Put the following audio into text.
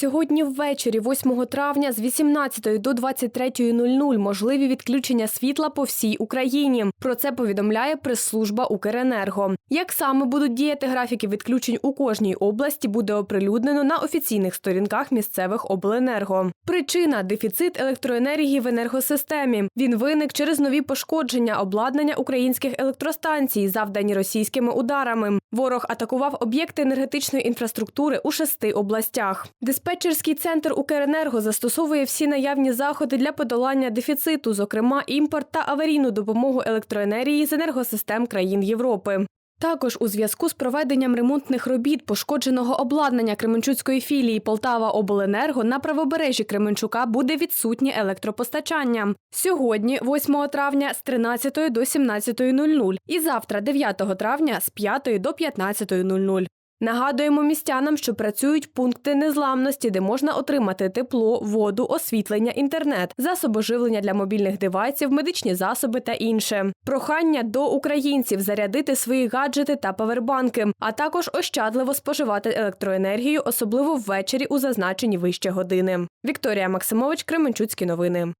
Сьогодні ввечері, 8 травня, з 18 до 23.00 можливі відключення світла по всій Україні. Про це повідомляє прес-служба Укренерго. Як саме будуть діяти графіки відключень у кожній області, буде оприлюднено на офіційних сторінках місцевих обленерго. Причина дефіцит електроенергії в енергосистемі. Він виник через нові пошкодження обладнання українських електростанцій, завдані російськими ударами. Ворог атакував об'єкти енергетичної інфраструктури у шести областях. Диспетчерський центр Укренерго застосовує всі наявні заходи для подолання дефіциту, зокрема імпорт та аварійну допомогу електроенергії з енергосистем країн Європи. Також у зв'язку з проведенням ремонтних робіт пошкодженого обладнання Кременчуцької філії Полтава Обленерго на правобережжі Кременчука буде відсутнє електропостачання. Сьогодні, 8 травня, з 13 до 17.00 і завтра, 9 травня, з 5 до 15.00. Нагадуємо містянам, що працюють пункти незламності, де можна отримати тепло, воду, освітлення, інтернет, засоби живлення для мобільних девайсів, медичні засоби та інше. Прохання до українців зарядити свої гаджети та павербанки, а також ощадливо споживати електроенергію, особливо ввечері у зазначені вище години. Вікторія Максимович, Кременчуцькі новини.